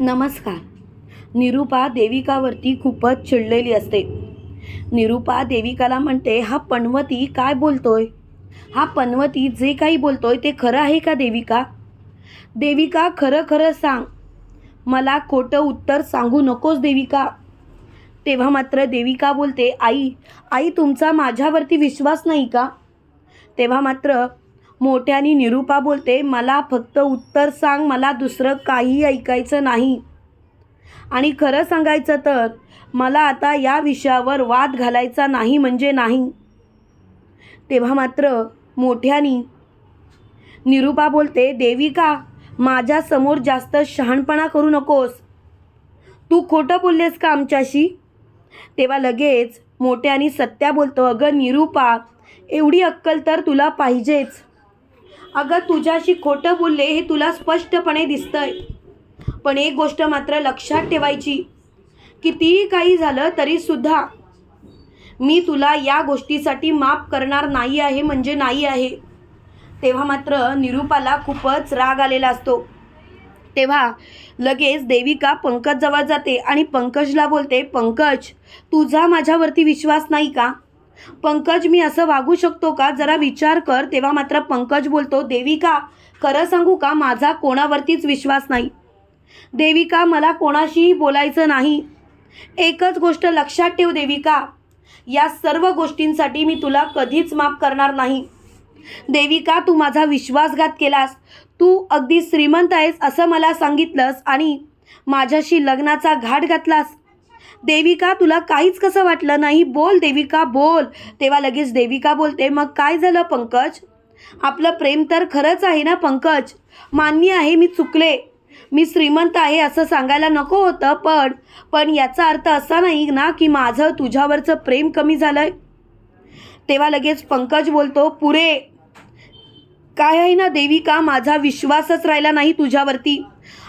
नमस्कार. निरूपा देविकावरती खूपच चिडलेली असते. निरूपा देविकाला म्हणते हा पनवती काय बोलतोय? हा पनवती जे काही बोलतोय ते खरं आहे का देविका? देविका खरं खरं सांग. मला खोटं उत्तर सांगू नकोस देविका. तेव्हा मात्र देविका बोलते आई आई तुमचा माझ्यावरती विश्वास नाही का? तेव्हा मात्र मोठ्यानी निरूपा बोलते मला फक्त उत्तर सांग मला दुसरं काही ऐकायचं नाही. आणि खरं सांगायचं तर मला आता या विषयावर वाद घालायचा नाही म्हणजे नाही. तेव्हा मात्र मोठ्यानी निरूपा बोलते देविका माझ्यासमोर जास्त शहाणपणा करू नकोस. तू खोटं बोललेस का आमच्याशी? तेव्हा लगेच मोठ्यानी सत्या बोलतो अगं निरूपा एवढी अक्कल तर तुला पाहिजेच. अगं तुझ्याशी खोटं बोलले हे तुला स्पष्टपणे दिसतंय. पण एक गोष्ट मात्र लक्षात ठेवायची. कितीही काही झालं तरीसुद्धा मी तुला या गोष्टीसाठी माफ करणार नाही आहे म्हणजे नाही आहे. तेव्हा मात्र निरूपाला खूपच राग आलेला असतो. तेव्हा लगेच देविका पंकजजवळ जाते आणि पंकजला बोलते पंकज तुझा माझ्यावरती विश्वास नाही का? पंकज मी असं वागू शकतो का? जरा विचार कर. तेव्हा मात्र पंकज बोलतो देविका खरं सांगू का? माझा कोणावरतीच विश्वास नाही. देविका मला कोणाशीही बोलायचं नाही. एकच गोष्ट लक्षात ठेव देविका. या सर्व गोष्टींसाठी मी तुला कधीच माफ करणार नाही. देविका तू माझा विश्वासघात केलास. तू अगदी श्रीमंत आहेस असं मला सांगितलंस आणि माझ्याशी लग्नाचा घाट घातलास. देविका तुला काहीच कसं वाटलं नाही? बोल देविका बोल. तेव्हा लगेच देविका बोलते मग काय झालं पंकज? आपलं प्रेम तर खरंच आहे ना पंकज? मान्य आहे मी चुकले. मी श्रीमंत आहे असं सांगायला नको होतं पण पण याचा अर्थ असा नाही ना की माझं तुझ्यावरचं प्रेम कमी झालंय. तेव्हा लगेच पंकज बोलतो पुरे काय आहे ना देविका माझा विश्वासच राहिला नाही तुझ्यावरती.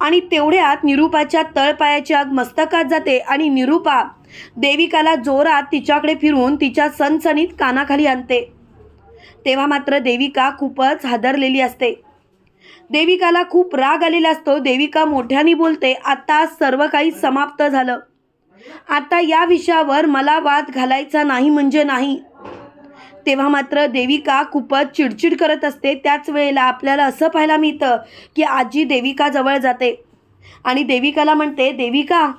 आणि तेवढ्यात निरूपाच्या तळपायाची आग मस्तकात जाते आणि निरूपा देविकाला जोरात तिच्याकडे फिरून तिच्या सणसणीत कानाखाली आणते. तेव्हा मात्र देविका खूपच हादरलेली असते. देविकाला खूप राग आलेला असतो. देविका मोठ्याने बोलते आता सर्व काही समाप्त झालं. आता या विषयावर मला वाद घालायचा नाही म्हणजे नाही. तेव्हा मात्र देविका खूपच चिडचिड करत असते. त्याच वेळेला आपल्याला असं पाहायला मिळतं की आजी देविकाजवळ जाते. आणि देविकाला म्हणते देविका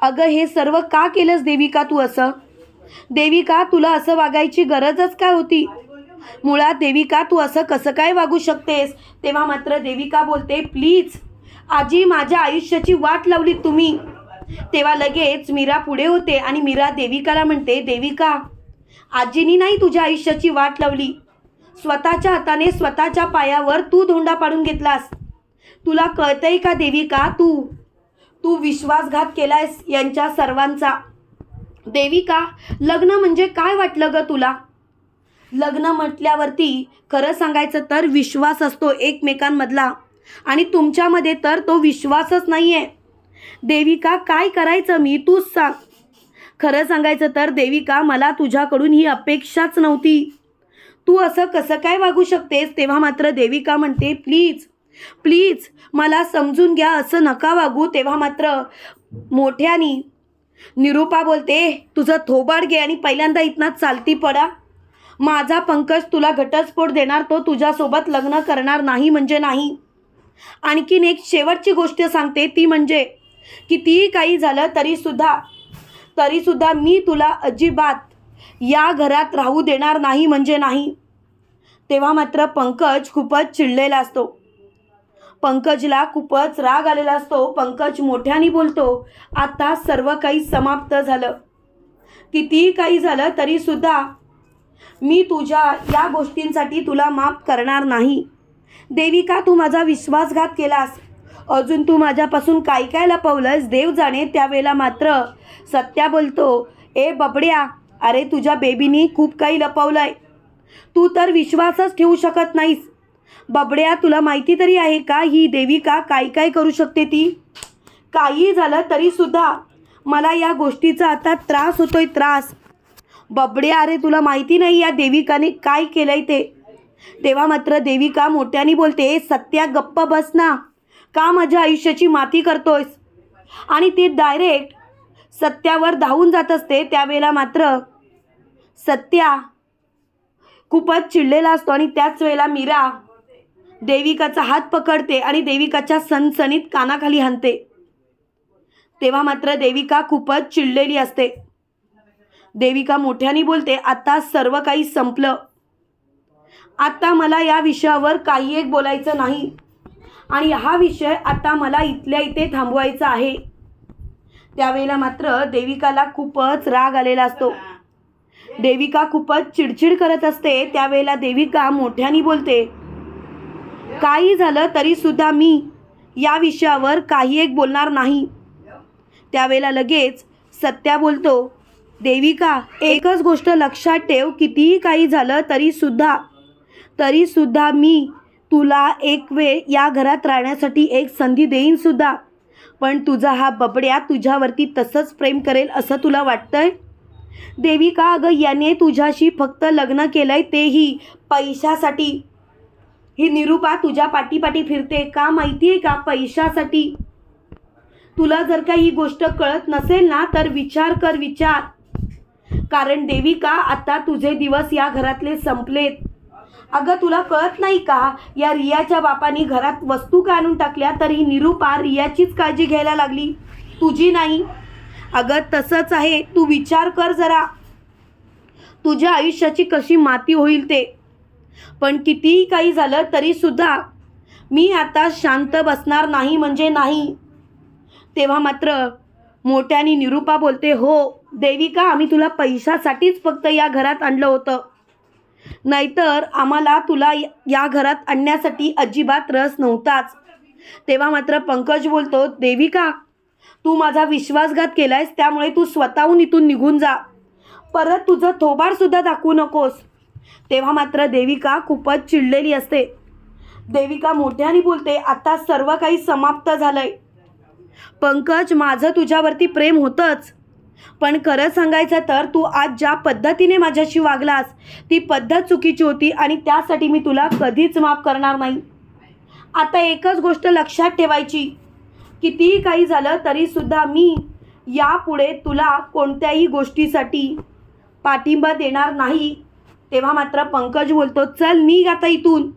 अगं हे सर्व का केलंस देविका तू असं? देविका तुला असं वागायची गरजच काय होती? मुळात देविका तू असं कसं काय वागू शकतेस? तेव्हा मात्र देविका बोलते प्लीज आजी माझ्या आयुष्याची वाट लावली तुम्ही. तेव्हा लगेच मीरा पुढे होते आणि मीरा देविकाला म्हणते देविका आजीनी नाही तुझ्या आयुष्याची वाट लावली. स्वतःच्या हाताने स्वतःच्या पायावर तू धोंडा पाडून घेतलास. तुला कळतंय का देविका तू? तू विश्वासघात केलायस यांच्या सर्वांचा. देविका लग्न म्हणजे काय वाटलं ग तुला? लग्न म्हटल्यावरती खरं सांगायचं तर विश्वास असतो एकमेकांमधला आणि तुमच्यामध्ये तर तो विश्वासच नाही आहे देविका काय करायचं मी? तूच सांग. खरं सांगायचं तर देविका मला तुझ्याकडून ही अपेक्षाच नव्हती. तू असं कसं काय वागू शकतेस? तेव्हा मात्र देविका म्हणते प्लीज प्लीज मला समजून घ्या असं नका वागू. तेव्हा मात्र मोठ्यानी निरूपा बोलते तुझं थोबाड घे आणि पहिल्यांदा इथनं चालती पडा. माझा पंकज तुला घटस्फोट देणार तो तुझ्यासोबत लग्न करणार नाही म्हणजे नाही. आणखीन एक शेवटची गोष्ट सांगते ती म्हणजे कितीही काही झालं तरीसुद्धा तरीसुद्धा मी तुला अजिबात या घरात राहू देणार नाही म्हणजे नाही. तेव्हा मात्र पंकज खूपच चिडलेला असतो. पंकजला खूपच राग आलेला असतो. पंकज मोठ्याने बोलतो आता सर्व काही समाप्त झालं. कितीही काही झालं तरीसुद्धा मी तुझ्या या गोष्टींसाठी तुला माफ करणार नाही. देविका तू माझा विश्वासघात केलास. अजून तू माझ्यापासून काय काय लपवलंस? देव जाणे त्यावेळेला मात्र. सत्या बोलतो ए बबड्या अरे तुझ्या बेबीनी खूप काही लपवलंय. तू तर विश्वासच ठेवू शकत नाहीस. बबड्या तुला माहिती तरी आहे का ही देविका काय काय करू शकते ती? काही झालं तरीसुद्धा मला या गोष्टीचा आता त्रास होतोय त्रास. बबड्या अरे तुला माहिती नाही या देविकाने काय केलंय ते? तेव्हा मात्र देविका मोठ्याने बोलते सत्या गप्प बस ना. का माझ्या आयुष्याची माती करतोयस? आणि ती डायरेक्ट सत्यावर धावून जात असते त्यावेळेला मात्र सत्या खूपच चिडलेला असतो आणि त्याच वेळेला मीरा देविकाचा हात पकडते आणि देविकाच्या सणसणीत कानाखाली हाणते. तेव्हा मात्र देविका खूपच चिडलेली असते. देविका मोठ्याने बोलते आता सर्व काही संपलं. आता मला या विषयावर काही एक बोलायचं नाही. आणि हा विषय आता मला इथल्या इथे थांबवायचा आहे. त्यावेळेला मात्र देविकाला खूपच राग आलेला असतो. देविका खूपच चिडचिड करत असते. त्यावेळेला देविका मोठ्याने बोलते काही झालं तरी सुद्धा मी या विषयावर काही एक बोलणार नाही. त्यावेळेला लगेच सत्या बोलतो देविका एकच गोष्ट लक्षात ठेव कितीही काही झालं तरी सुद्धा तरी सुद्धा मी तुला एक वेळ या घरात राहण्यासाठी एक संधी देईन सुद्धा. पण तुझा हा बबड्या तुझ्यावरती तसंच प्रेम करेल असं तुला वाटतंय? देविका अगं याने तुझ्याशी फक्त लग्न केलंय तेही पैशासाठी? ही निरूपा तुझ्या पाठीपाठी फिरते का माहिती आहे का पैशासाठी? तुला जर का ही गोष्ट कळत नसेल ना तर विचार कर विचार. कारण देविका आता तुझे दिवस या घरातले संपलेत? अगं तुला कळत नाही का? या रियाच्या बापानी घरात वस्तू का आणून टाकल्या? तर ही निरूपा रियाचीच काळजी घ्यायला लागली. तुझी नाही. अगं तसंच आहे. तू विचार कर जरा. तुझ्या आयुष्याची कशी माती होईल ते. पण कितीही काही झालं तरीसुद्धा मी आता शांत बसणार नाही म्हणजे नाही. तेव्हा मात्र मोठ्याने निरूपा बोलते हो देविका आम्ही तुला पैशासाठीच फक्त या घरात आणलं होतं. नाहीतर आम्हाला तुला या- या घरात आणण्यासाठी अजिबात रस नव्हताच. तेव्हा मात्र पंकज बोलतो देविका तू माझा विश्वासघात केलायस त्यामुळे तू स्वतःहून इथून निघून जा. परत तुझं थोबाडसुद्धा दाखवू नकोस. तेव्हा मात्र देविका खूपच चिडलेली असते. देविका मोठ्याने बोलते आता सर्व काही समाप्त झालंय. पंकज माझं तुझ्यावरती प्रेम होतंच. पण खरं सांगायचं तर तू आज ज्या पद्धतीने माझ्याशी वागलास ती पद्धत चुकीची होती आणि त्यासाठी मी तुला कधीच माफ करणार नाही. आता एकच गोष्ट लक्षात ठेवायची. कितीही काही झालं तरीसुद्धा मी यापुढे तुला कोणत्याही गोष्टीसाठी पाठिंबा देणार नाही. तेव्हा मात्र पंकज बोलतो चल निघ आता इथून.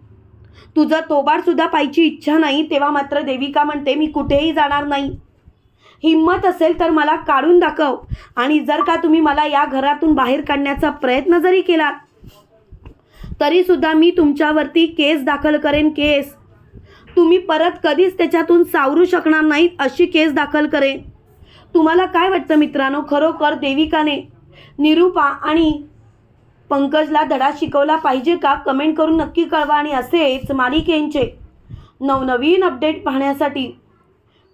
तुझं तोबाडसुद्धा पाहायची इच्छा नाही तेव्हा मात्र देविका म्हणते मी कुठेही जाणार नाही. हिंमत असेल तर मला काढून दाखव. आणि जर का तुम्ही मला या घरातून बाहेर काढण्याचा प्रयत्न जरी केला तरीसुद्धा मी तुमच्यावरती केस दाखल करेन केस. तुम्ही परत कधीच त्याच्यातून सावरू शकणार नाहीत अशी केस दाखल करेन. तुम्हाला काय वाटतं मित्रांनो? खरोखर देविकाने निरूपा आणि पंकजला धडा शिकवला पाहिजे का? कमेंट करून नक्की कळवा. आणि असेच मालिकेंचे नवनवीन अपडेट पाहण्यासाठी